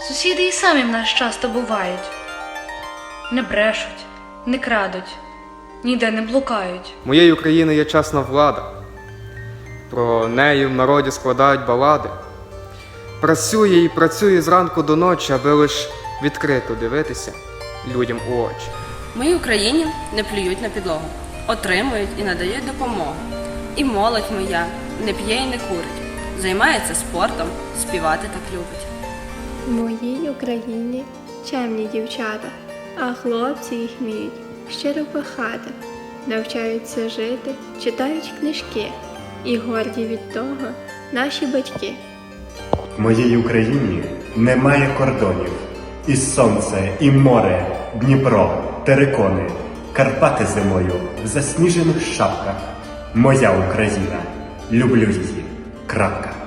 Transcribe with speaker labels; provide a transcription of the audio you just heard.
Speaker 1: Сусіди і самі в нас часто бувають. Не брешуть, не крадуть, ніде не блукають.
Speaker 2: Моєї України є чесна влада. Про неї в народі складають балади. Працює і працює зранку до ночі, аби лиш відкрито дивитися людям у очі.
Speaker 3: В моїй Україні не плюють на підлогу, отримують і надають допомогу. І молодь моя не п'є і не курить, займається спортом, співати так любить.
Speaker 4: Моїй Україні чемні дівчата, а хлопці їх вміють щиро кохати, навчаються жити, читають книжки, і горді від того наші батьки.
Speaker 5: В моїй Україні немає кордонів. І сонце, і море, Дніпро, терикони, Карпати зимою в засніжених шапках. Моя Україна, люблю її. Крапка.